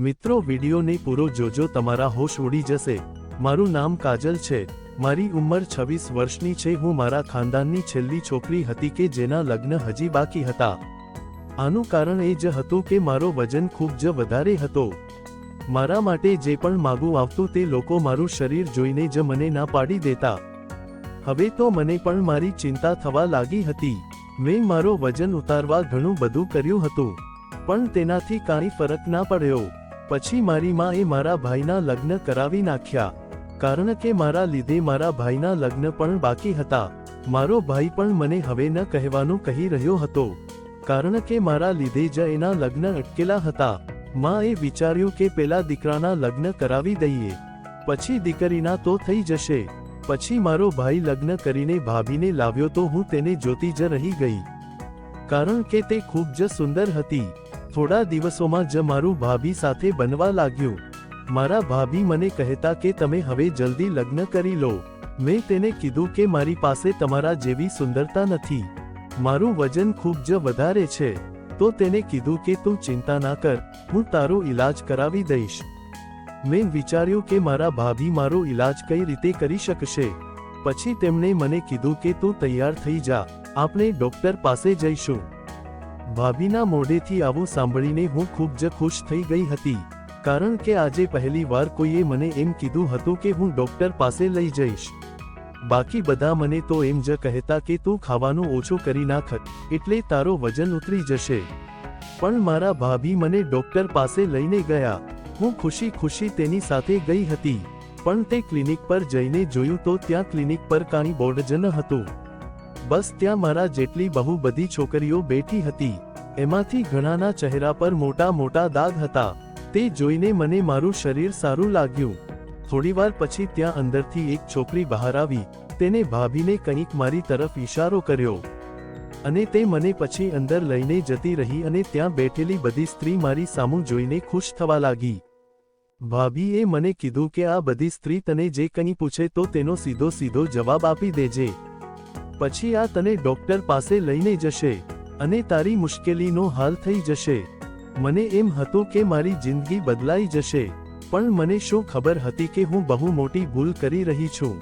મિત્રો, વિડીયોને પૂરો જોજો, તમારા હોશ ઉડી જશે. મારું નામ કાજલ છે. મારી ઉંમર છવ્વીસ વર્ષની છે. હું મારા ખાનદાનની છેલ્લી છોકરી હતી કે જેના લગ્ન હજી બાકી હતા. આનું કારણ એ જ હતું કે મારો વજન ખૂબ જ વધારે હતો. મારા માટે જે પણ માગું આવતું તે લોકો મારું શરીર જોઈને જ મને ના પાડી દેતા. હવે તો મને પણ મારી ચિંતા થવા લાગી હતી. મેં મારો વજન ઉતારવા ઘણું બધું કર્યું હતું. પણ તેનાથી કાંઈ ફરક ના પડ્યો. પછી મારી માએ મારા ભાઈના લગ્ન કરાવી નાખ્યા. કારણ કે મારા લીધે મારા ભાઈના લગ્ન પણ બાકી હતા. મારો ભાઈ પણ મને હવે ન કહેવાનું કહી રહ્યો હતો. કારણ કે મારા લીધે જ એના લગ્ન અટકેલા હતા. માએ વિચાર્યું કે પેલા દીકરાના લગ્ન કરાવી દઈએ. પછી દીકરીના તો થઈ જશે. પછી મારો ભાઈ લગ્ન કરીને ભાભીને લાવ્યો તો હું તેને જોતી જ રહી ગઈ. કારણ કે તે ખૂબ જ સુંદર હતી. થોડા દિવસોમાં જ મારું ભાભી સાથે બનવા લાગ્યું. મારા ભાભી મને કહેતા કે તમે હવે જલ્દી લગ્ન કરી લો. મેં તેને કીધું કે મારી પાસે તમારા જેવી સુંદરતા નથી. મારું વજન ખૂબ જ વધારે છે. તો તેને કીધું કે તું ચિંતા ના કર, હું તારો ઈલાજ કરાવી દઈશ. મેં વિચાર્યું કે મારા ભાભી મારો ઈલાજ કઈ રીતે કરી શકશે. પછી તેમણે મને કીધું કે તું તૈયાર થઈ જા. આપણે ડોક્ટર પાસે જઈશું. ભાભીના મોઢેથી આવું સાંભળીને હું ખૂબ જ ખુશ થઈ ગઈ હતી. કારણ કે આજે પહેલી વાર કોઈએ મને એમ કીધું હતું કે હું ડોક્ટર પાસે લઈ જઈશ. બાકી બધા મને તો એમ જ કહેતા કે તું ખાવાનું ઓછું કરી નાખ, એટલે તારો વજન ઉતરી જશે. પણ મારા ભાભી મને ડોક્ટર પાસે લઈને ગયા. હું ખુશી ખુશી તેની સાથે ગઈ હતી. પણ તે ક્લિનિક પર જઈને જોયું તો ત્યાં ક્લિનિક પર કાંઈ બોર્ડ જ ન હતું. બસ ત્યાં મારા જેટલી બહુ બધી છોકરીઓ બેઠી હતી. એમાંથી ઘણાના ચહેરા પર મોટા મોટા દાગ હતા. તે જોઈને મને મારું શરીર સારું લાગ્યું. થોડીવાર પછી ત્યાં અંદરથી એક છોકરી બહાર આવી. તેને ભાભીને કંઈક મારી તરફ ઈશારો કર્યો. અને તે મને પછી અંદર લઈને જતી રહી અને ત્યાં બેઠેલી બધી સ્ત્રી મારી સામું જોઈને ખુશ થવા લાગી. ભાભીએ મને કીધું કે આ બધી સ્ત્રી તને જે કંઈ પૂછે તો તેનો સીધો સીધો જવાબ આપી દેજે. પછી આ તને ડોક્ટર પાસે લઈને જશે અને તારી મુશ્કેલીનો હાલ થઈ જશે. મને એમ હતું કે મારી જિંદગી બદલાઈ જશે, પણ મને શું ખબર હતી કે હું બહુ મોટી ભૂલ કરી રહી છું.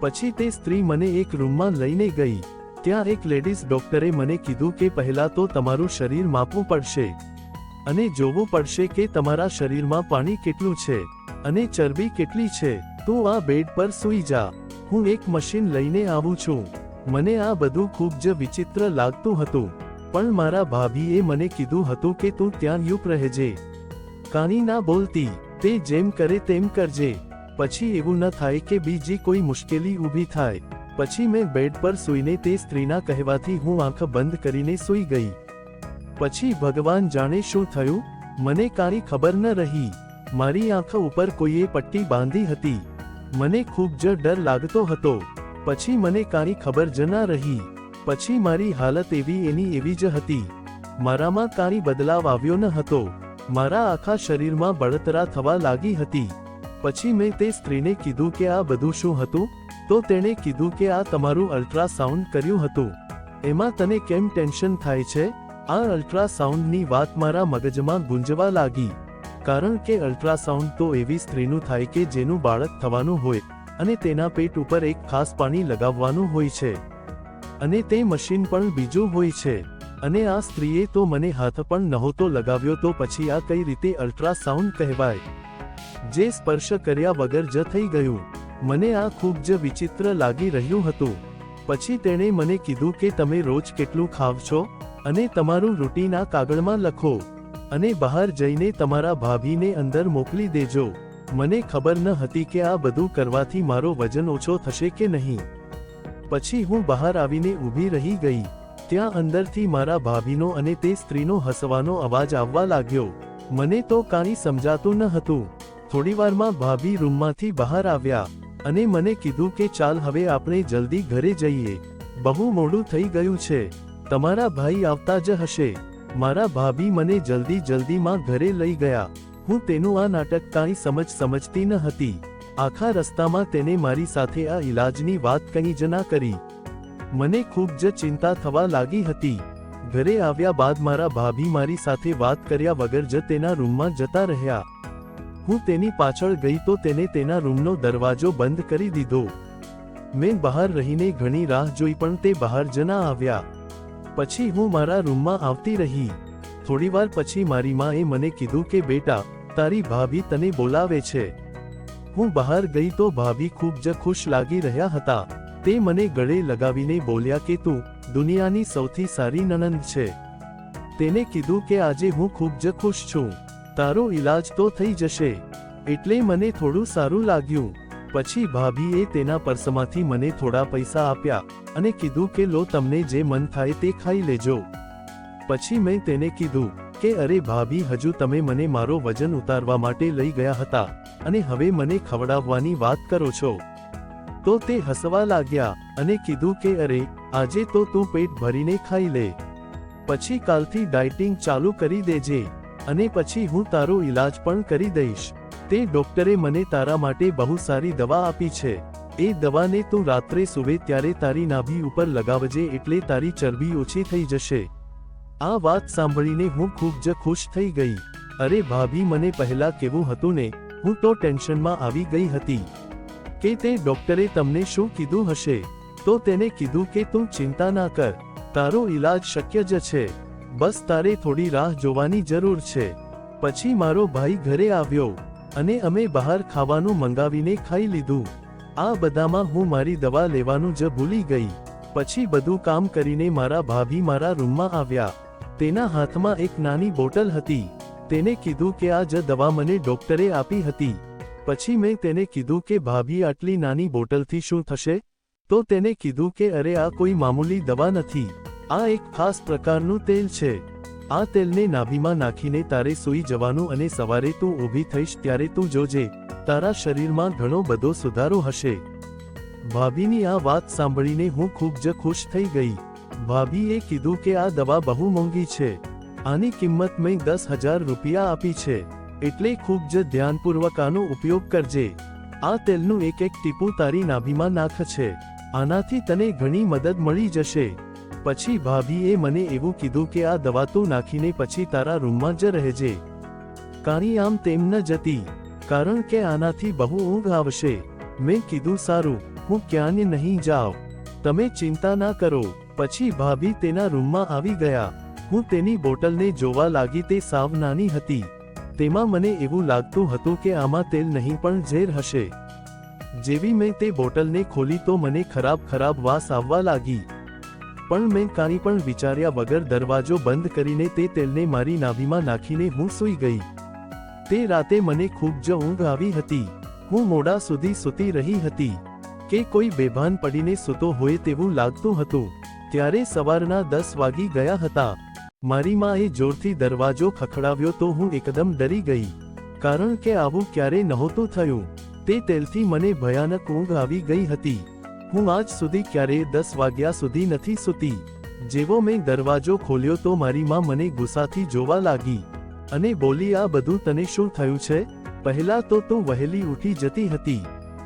પછી તે સ્ત્રી મને એક રૂમમાં લઈને ગઈ. ત્યાં એક લેડીઝ ડોક્ટરે મને કીધું કે પહેલા તો તમારું શરીર માપવું પડશે અને જોવું પડશે કે તમારા શરીરમાં પાણી કેટલું છે અને ચરબી કેટલી છે. તું આ બેડ પર સૂઈ જા. હું એક મશીન લઈને આવું છું. મને આ બધું ખૂબ જ વિચિત્ર લાગતું હતું. પણ મારા ભાભીએ મને કીધું હતું કે તું ત્યાં યુપ રહેજે. કાની ના બોલતી, તે જેમ કરે તેમ કરજે. પછી એવું ન થાય કે બીજી કોઈ મુશ્કેલી ઊભી થાય. પછી મેં બેડ પર સૂઈને તે સ્ત્રીના કહેવાથી હું આંખ બંધ કરીને સૂઈ ગઈ. પછી ભગવાન જાણે શું થયું? મને કાંઈ ખબર ન રહી. મારી આંખ ઉપર કોઈએ પટ્ટી બાંધી હતી. મને ખૂબ જ ડર લાગતો હતો. પછી મને કાંઈ ખબર જ ના રહી. પછી મારી હાલત એવી એની એવી જ હતી. મારામાં કાંઈ બદલાવ આવ્યો ન હતો. મારા આખા શરીરમાં બળતરા થવા લાગી હતી. પછી મેં તે સ્ત્રીને કીધું કે આ બધું શું હતું? તો તેણે કીધું કે આ તમારું અલ્ટ્રાસાઉન્ડ કર્યું હતું. એમાં તને કેમ ટેન્શન થાય છે? આ અલ્ટ્રાસાઉન્ડની વાત મારા મગજમાં ગુંજવા લાગી. કારણ કે અલ્ટ્રાસાઉન્ડ તો એવી સ્ત્રીનું થાય કે જેનું બાળક થવાનું હોય. અને તેના પેટ ઉપર એક ખાસ પાણી લગાવવાનું હોય છે. અને તે મશીન પણ બીજું હોય છે. અને આ સ્ત્રીએ તો મને હાથ પણ નહોતો લગાવ્યો તો પછી આ કઈ રીતે અલ્ટ્રાસાઉન્ડ કહેવાય? જે સ્પર્શ કર્યા વગર જ થઈ ગયું. મને આ ખૂબ જ વિચિત્ર લાગી રહ્યું હતું. પછી તેણે મને કીધું કે તમે રોજ કેટલું ખાવ છો? અને તમારું રૂટીન આ કાગળમાં લખો. અને બહાર જઈને તમારા ભાભીને અંદર મોકલી દેજો. મને ખબર ન હતી કે આ બધું કરવાથી મારો વજન ઓછો થશે કે નહીં. પછી હું બહાર આવીને ઊભી રહી ગઈ. ત્યાં અંદરથી મારા ભાભીનો અને તે સ્ત્રીનો હસવાનો અવાજ આવવા લાગ્યો. મને તો કાંઈ સમજાતું ન હતું. થોડીવારમાં ભાભી રૂમમાંથી બહાર આવ્યા અને મને કીધું કે ચાલ હવે આપણે જલ્દી ઘરે જઈએ. બહુ મોડું થઈ ગયું છે. તમારા ભાઈ આવતા જ હશે. મારા ભાભી મને જલ્દી જલ્દીમાં ઘરે લઈ ગયા. હું તેનું આ નાટક કાંઈ સમજ સમજતી ન હતી. આખા રસ્તામાં તેને મારી સાથે આ ઈલાજની વાત કંઈ જ ના કરી. મને ખૂબ જ ચિંતા થવા લાગી હતી. ઘરે આવ્યા બાદ મારા ભાભી મારી સાથે વાત કર્યા વગર જ તેના રૂમમાં જતા રહ્યા. હું તેની પાછળ ગઈ તો તેને તેના રૂમનો દરવાજો બંધ કરી દીધો. મેં બહાર રહીને ઘણી રાહ જોઈ પણ તે બહાર જ ના આવ્યા. પછી હું મારા રૂમમાં આવતી રહી. થોડીવાર પછી મારી માએ મને કીધું કે, બેટા તારી ભાભી તને બોલાવે છે. હું બહાર ગઈ તો ભાભી ખૂબ જ ખુશ લાગી રહ્યા હતા. તે મને ગળે લગાવીને બોલ્યા કે તું દુનિયાની સૌથી સારી નણંદ છે. તેને કીધું કે આજે હું ખૂબ જ ખુશ છું. તારો ઈલાજ તો થઈ જશે. એટલે મને થોડું સારું લાગ્યું. પછી ભાભીએ તેના પર્સમાંથી મને થોડા પૈસા આપ્યા અને કીધું કે લો તમને જે મન થાય તે ખાઈ લેજો. પછી મેં તેને કીધું કે અરે ભાભી, હજુ તમે મને મારો વજન ઉતારવા માટે લઈ ગયા હતા અને હવે મને ખવડાવવાની વાત કરો છો. તો તે હસવા લાગ્યા અને કીધું કે અરે, આજે તો તું પેટ ભરીને ખાઈ લે. પછી કાલથી ડાયટિંગ ચાલુ કરી દેજે અને પછી હું તારો ઈલાજ પણ કરી દઈશ. તે ડોક્ટરે મને તારા માટે બહુ સારી દવા આપી છે. એ દવાને તું રાત્રે સુવે ત્યારે તારી નાભી ઉપર લગાવજે એટલે તારી ચરબી ઓછી થઈ જશે. આ વાત સાંભળીને હું ખૂબ જ ખુશ થઈ ગઈ. અરે ભાભી, મને પહેલા કેવું હતું ને, હું તો ટેન્શનમાં આવી ગઈ હતી. કે તે ડોક્ટરે તમને શું કીધું હશે? તો તેને કીધું કે તું ચિંતા ના કર. તારો ઈલાજ શક્ય જ છે. બસ તારે થોડી રાહ જોવાની જરૂર છે. પછી મારો ભાઈ ઘરે આવ્યો અને અમે બહાર ખાવાનું મંગાવીને ખાઈ લીધું. આ બધામાં હું મારી દવા લેવાનું જ ભૂલી ગઈ. પછી બધું કામ કરીને મારા ભાભી મારા રૂમમાં આવ્યા. તેના હાથમાં એક નાની બોટલ હતી. તેને કીધું કે આ જ દવા મને ડોક્ટરે આપી હતી. પછી મેં તેને કીધું કે, ભાભી, આટલી નાની બોટલથી શું થશે? તો તેને કીધું કે, અરે, આ કોઈ મામૂલી દવા નથી. આ એક ખાસ પ્રકારનું તેલ છે. આ તેલને નાભીમાં નાખીને તારે સૂઈ જવાનું અને સવારે તું ઊભી થઈશ ત્યારે તું જોજે. તારા શરીરમાં ઘણો બધો સુધારો હશે. ભાભીની આ વાત સાંભળીને હું ખૂબ જ ખુશ થઈ ગઈ. ભાભીએ કીધું કે આ દવા બહુ મોંઘી છે. આની કિંમત મેં દસ હજાર રૂપિયા આપી છે. એટલે ખૂબ જ ધ્યાનપૂર્વક આનો ઉપયોગ કરજે. આ તેલનું એક એક ટીપું તારી નાભીમાં નાખ છે આનાથી તને ઘણી મદદ મળી જશે. પછી ભાભીએ મને એવું કીધું કે આ દવા તું નાખીને પછી તારા રૂમમાં જ રહેજે. કાણી આમ તેમ ન જતી. કારણ કે આનાથી બહુ ઊંઘ આવશે. મેં કીધું, સારું, હું ક્યાંય નહીં જાઉં. તમે ચિંતા ના કરો. પછી ભાભી તેના રૂમમાં આવી ગયા. હું તેની બોટલને જોવા લાગી તે સાવ નાની હતી. તેમાં મને એવું લાગતું હતું કે આમાં તેલ નહીં પણ ઝેર હશે. જેવી મેં તે બોટલને ખોલી તો મને ખરાબ ખરાબ વાસ આવવા લાગી. પણ મેં કાંઈ પણ વિચાર્યા વગર દરવાજો બંધ કરીને તે તેલને મારી નાભીમાં નાખીને હું સૂઈ ગઈ. તે રાતે મને ખૂબ જ ઊંઘ આવી હતી. હું મોડા સુધી સૂતી રહી હતી. કે કોઈ બેભાન પડીને સૂતો હોય તેવું લાગતું હતું. ત્યારે સવારના દસ વાગી ગયા હતા. મારી માએ જોરથી દરવાજો ખખડાવ્યો તો હું એકદમ ડરી ગઈ. કારણ કે આવું ક્યારે નહોતું થયું. તે તેલથી મને ભયાનક ઊંઘ આવી ગઈ હતી. હું આજ સુધી ક્યારેય દસ વાગ્યા સુધી નથી સૂતી. જેવો મેં દરવાજો ખોલ્યો તો મારી માં મને ગુસ્સાથી જોવા લાગી. અને બોલી, આ બધું તને શું થયું છે? પહેલા તો તું વહેલી ઉઠી જતી હતી.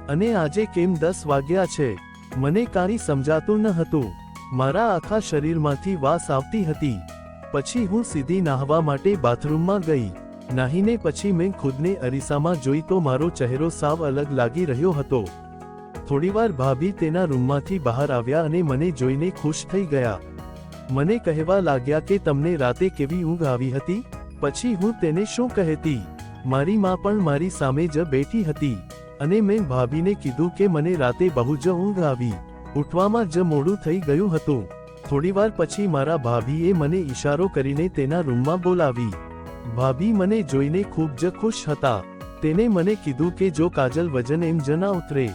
અને આજે કેમ દસ વાગ્યા છે? મને કાંઈ સમજાતું ન હતું. મારા આખા શરીરમાંથી વાસ આવતી હતી. પછી હું સીધી નાહવા માટે બાથરૂમમાં ગઈ. નાહીને પછી મેં ખુદને અરીસામાં જોઈ તો મારો ચહેરો સાવ અલગ લાગી રહ્યો હતો. થોડીવાર ભાભી તેના રૂમમાંથી બહાર આવ્યા અને મને જોઈને ખુશ થઈ ગયા. મને કહેવા લાગ્યા કે તમને રાતે કેવી ઊંઘ આવી હતી? પછી હું તેને શું કહેતી? મારી માં પણ મારી સામે જ બેઠી હતી. અને મેં ભાભીને કીધું કે મને રાતે બહુ જ ઊંઘ આવી. ઉઠવામાં જ મોડું થઈ ગયું હતું. થોડીવાર પછી મારા ભાભીએ મને ઈશારો કરીને તેના રૂમમાં બોલાવી. ભાભી મને જોઈને ખૂબ જ ખુશ હતા. તેને મને કીધું કે જો કાજલ વજન એમ જ ના ઉતરે,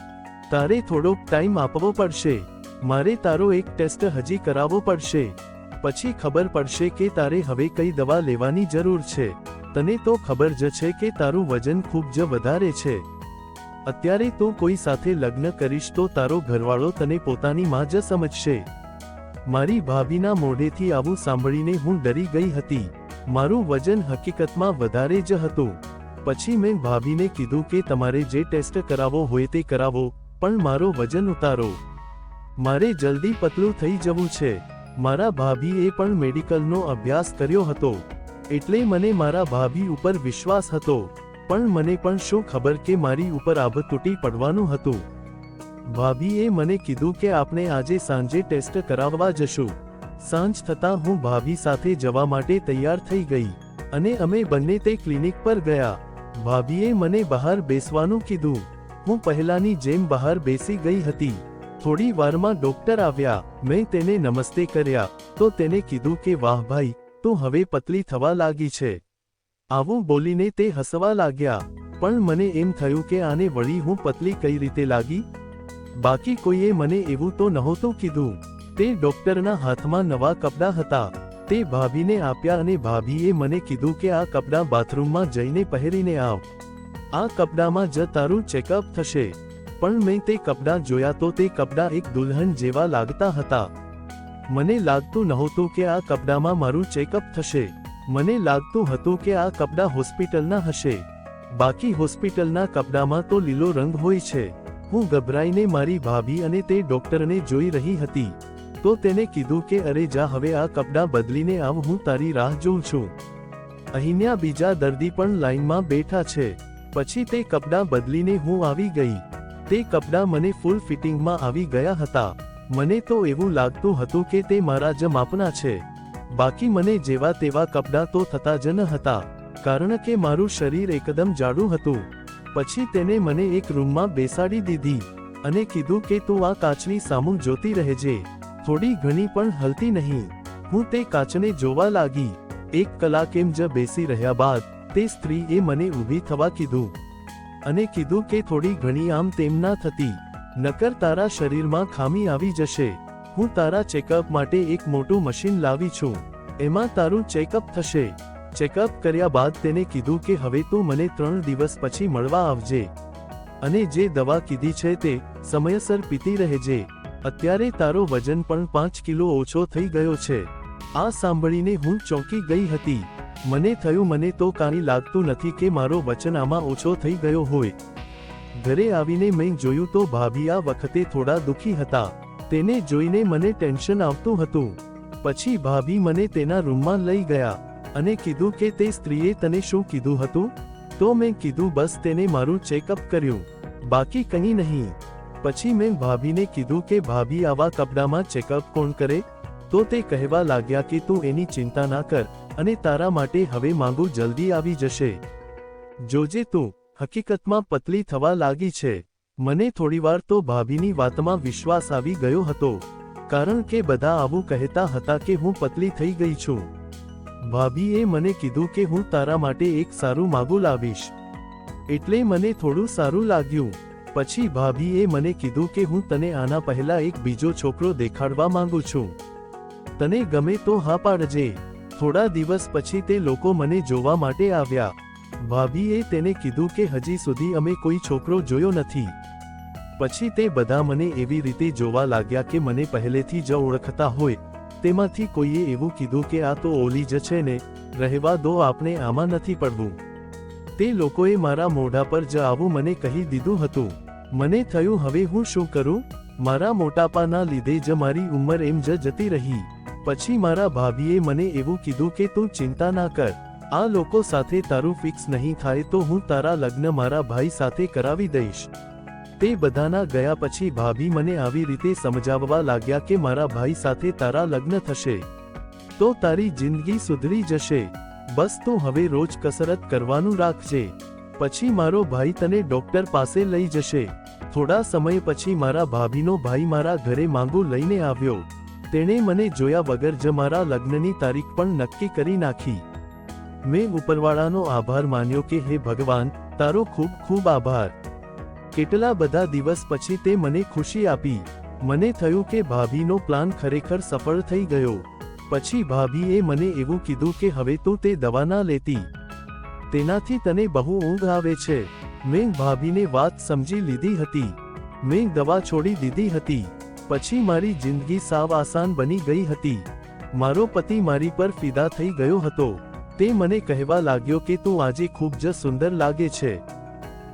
તારે થોડોક ટાઈમ આપવો પડશે. મારે તારો એક ટેસ્ટ હજી કરાવવો પડશે. પછી ખબર પડશે કે તારે હવે કઈ દવા લેવાની જરૂર છે. તને તો ખબર જ છે કે તારું વજન ખૂબ જ વધારે છે. અત્યારે તું કોઈ સાથે લગ્ન કરીશ તો તારો ઘરવાળો તને પોતાની માં જ સમજશે. મારી ભાભીના મોઢેથી આવું સાંભળીને હું ડરી ગઈ હતી. મારું વજન હકીકતમાં વધારે જ હતું. પછી મેં ભાભીને કીધું કે તમારે જે ટેસ્ટ કરાવવો હોય તે કરાવો, પણ મારો વજન ઉતારો. મારે જલ્દી પતલું થઈ જવું છે. મારા ભાભીએ પણ મેડિકલનો અભ્યાસ કર્યો હતો. એટલે મને મારા ભાભી ઉપર વિશ્વાસ હતો. પણ મને પણ શું ખબર કે મારી ઉપર આભ તૂટી પડવાનું હતું? ભાભીએ મને કીધું કે આપણે આજે સાંજે ટેસ્ટ કરાવવા જશું. સાંજ થતાં હું ભાભી સાથે જવા માટે તૈયાર થઈ ગઈ અને અમે બંને તે ક્લિનિક પર ગયા. ભાભીએ મને બહાર બેસવાનું કીધું. હું પહેલાની જેમ બહાર બેસી ગઈ હતી. થોડી વારમાં ડોક્ટર આવ્યા. મેં તેને નમસ્તે કર્યા. તો તેને કીધું કે, વાહ ભાઈ, તું હવે પતલી થવા લાગી છે. આવું બોલીને તે હસવા લાગ્યા, પણ મને એમ થયું કે આને વળી હું પતલી કઈ રીતે લાગી? બાકી કોઈએ મને એવું તો નહોતું કીધું. તે ડોક્ટરના હાથમાં નવા કપડાં હતા. તે ભાભીને આપ્યા અને ભાભીએ મને કીધું કે આ કપડાં બાથરૂમમાં જઈને પહેરીને આવ. આ કપડામાં જ તારું ચેકઅપ થશે. પણ મેં તે કપડાં જોયા તો તે કપડાં એક દુલ્હન જેવા લાગતા હતા. મને લાગતું નહોતું કે આ કપડામાં મારું ચેકઅપ થશે. મને લાગતું હતું કે આ કપડાં હોસ્પિટલના હશે. બાકી હોસ્પિટલના કપડામાં તો લીલો રંગ હોય છે. હું ગભરાઈને મારી ભાભી અને તે ડોક્ટરને જોઈ રહી હતી. તો તેને કીધું કે, અરે જા, હવે આ કપડાં બદલીને આવ, હું તારી રાહ જોઉં છું. અહીંયા બીજા દર્દી પણ લાઈનમાં બેઠા છે. પછી તે કપડાં બદલીને હું આવી ગઈ. તે કપડાં મને ફૂલ ફિટિંગમાં આવી ગયા હતા. મને તો એવું લાગતું હતું કે તે મારા જ માપના છે. બાકી મને જેવા તેવા કપડાં તો થતા જ ન હતા, કારણ કે મારું શરીર એકદમ જાડું હતું. પછી તેને મને એક રૂમમાં બેસાડી દીધી અને કીધું કે તું આ કાચની સામું જોતી રહેજે. થોડી ઘણી પણ હલતી નહીં. હું તે કાચને જોવા લાગી. એક કલાક એમ જ બેસી રહ્યા બાદ તે સ્ત્રીએ મને ઊભી થવા કીધું અને કીધું કે થોડી ઘણી આમ તેમ ના થતી, નકર તારા શરીરમાં ખામી આવી જશે. હું તારા ચેકઅપ માટે એક મોટું મશીન લાવી છું. એમાં તારું ચેકઅપ થશે. ચેકઅપ કર્યા બાદ તેને કીધું કે હવે તું મને ત્રણ દિવસ પછી મળવા આવજે. અને જે દવા કીધી છે તે સમયસર પીતી રહેજે. અત્યારે તારો વજન પણ પાંચ કિલો ઓછો થઈ ગયો છે. આ સાંભળીને હું ચોંકી ગઈ હતી. મને થયું મને તો કાંઈ લાગતું નથી કે મારો વચન આમાં ઓછો થઈ ગયો હોય. ઘરે આવીને મેં જોયું તો ભાભી આ વખતે થોડા દુખી હતા. તેને જોઈને મને ટેન્શન આવતું હતું. પછી ભાભી મને તેના રૂમમાં લઈ ગયા અને કીધું કે તે સ્ત્રીએ તને શું કીધું હતું? તો મેં કીધું, બસ તેને મારું ચેકઅપ કર્યું. બાકી કંઈ નહીં. પછી મેં ભાભીને કીધું કે, ભાભી, આવા કપડામાં ચેકઅપ કોણ કરે? તો તે કહેવા લાગ્યા કે, તું એની ચિંતા ના કર અને તારા માટે હવે માંગુ જલ્દી આવી જશે. જોજે તું, હકીકતમાં પતલી થવા લાગી છે. મને થોડીવાર તો ભાભીની વાતમાં વિશ્વાસ આવી ગયો હતો, કારણ કે બધા આવું કહેતા હતા કે હું પતલી થઈ ગઈ છું. ભાભીએ મને કીધું કે હું તારા માટે એક સારું માગું લાવીશ. એટલે મને થોડું સારું લાગ્યું. પછી ભાભીએ મને કીધું કે હું તને આના પહેલા એક બીજો છોકરો દેખાડવા માંગુ છું. તને ગમે તો હા પાડજે. થોડા દિવસ પછી તે લોકો મને જોવા માટે આવ્યા. ભાભીએ તેને કીધું કે હજી સુધી અમે કોઈ છોકરો જોયો નથી. પછી તે બધા મને એવી રીતે જોવા લાગ્યા કે મને પહેલેથી જ ઓળખતા હોય, તેમાંથી કોઈએ એવું કીધું કે આ તો ઓલી જ છે ને, રહેવા દો આપણે આમાં નથી પડવું. તે લોકોએ મારા મોઢા પર જ આવું મને કહી દીધું હતું. મને થયું હવે હું શું કરું? મારા મોટાપાના લીધે જ મારી ઉંમર એમ જ જતી રહી. પછી મારા ભાભીએ મને એવું કીધું કે તું ચિંતા ના કર. આ લોકો સાથે તારું ફિક્સ નહીં થાય તો હું તારા લગ્ન મારા ભાઈ સાથે કરાવી દઈશ. તે બધાના ગયા પછી ભાભી મને આવી રીતે સમજાવવા લાગ્યા કે મારા ભાઈ સાથે તારા લગ્ન થશે. તો તારી જિંદગી સુધરી જશે. બસ તું હવે રોજ કસરત કરવાનું રાખજે. પછી મારો ભાઈ તને ડોક્ટર પાસે લઈ જશે. થોડા સમય પછી મારા ભાભીનો ભાઈ મારા ઘરે માંગુ લઈને આવ્યો. તેણે મને જોયા વગર જ મારા લગ્નની તારીખ પણ નક્કી કરી નાખી. મેં ઉપરવાળાનો આભાર માન્યો કે, હે ભગવાન, તારો ખૂબ ખૂબ આભાર. કેટલા બધા દિવસ પછી તે મને ખુશી આપી. મને થયું કે ભાભીનો પ્લાન ખરેખર સફળ થઈ ગયો. પછી ભાભીએ મને એવું કીધું કે હવે તું તે દવા ના લેતી. તેનાથી તને બહુ ઊંઘ આવે છે. મેં ભાભીને વાત સમજી લીધી હતી. મેં દવા છોડી દીધી હતી. પછી મારી જિંદગી સાવ આસાન બની ગઈ હતી. મારો પતિ મારી પર ફિદા થઈ ગયો હતો. તે મને કહેવા લાગ્યો કે તું આજે ખૂબ જ સુંદર લાગે છે.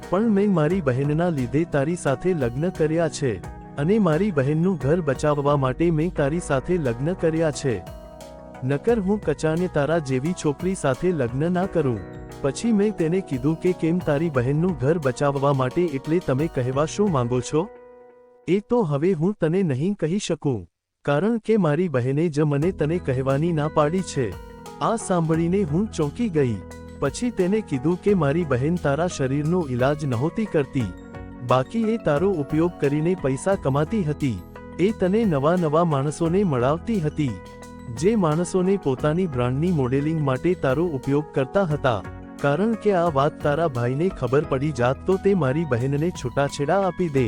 પણ મેં મારી બહેનના લીધે તારી સાથે લગ્ન કર્યા છે અને મારી બહેનનું ઘર બચાવવા માટે મેં તારી સાથે લગ્ન કર્યા છે. નકર હું કચાને તારા જેવી છોકરી સાથે લગ્ન ના કરું. પછી મેં તેને કીધું કે કેમ તારી બહેનનું ઘર બચાવવા માટે એટલે તમે કહેવા શું માંગો છો? એ તો હવે હું તને નહીં કહી શકું. કારણ કે મારી બહેને જ મને તને કહેવાની ના પાડી છે. આ સાંભળીને હું ચોંકી ગઈ. પછી તેને કીધું કે મારી બહેન તારા શરીરનો ઈલાજ નહોતી કરતી. બાકી એ તારો ઉપયોગ કરીને પૈસા કમાતી હતી. એ તને નવા નવા માણસોને મળાવતી હતી. જે માણસોને પોતાની બ્રાન્ડની મોડેલિંગ માટે તારો ઉપયોગ કરતા હતા. કારણ કે આ વાત તારા ભાઈને ખબર પડી જાત તો તે મારી બહેનને છૂટાછેડા આપી દે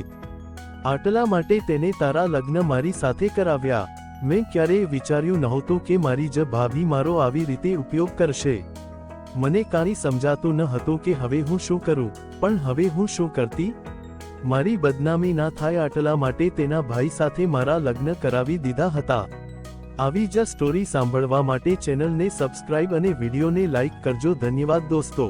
આટલા માટે તેને તારા લગ્ન મારી સાથે કરાવ્યા. મેં ક્યારેય વિચાર્યું નહોતું કે મારી જ ભાભી મારો આવી રીતે ઉપયોગ કરશે. મને કાંઈ સમજાતું ન હતું કે હવે હું શું કરું, પણ હવે હું શું કરતી? મારી બદનામી ના થાય આટલા માટે તેના ભાઈ સાથે મારા લગ્ન કરાવી દીધા હતા. આવી જ સ્ટોરી સાંભળવા માટે ચેનલને સબસ્ક્રાઇબ અને વિડીયોને લાઇક કરજો. ધન્યવાદ દોસ્તો.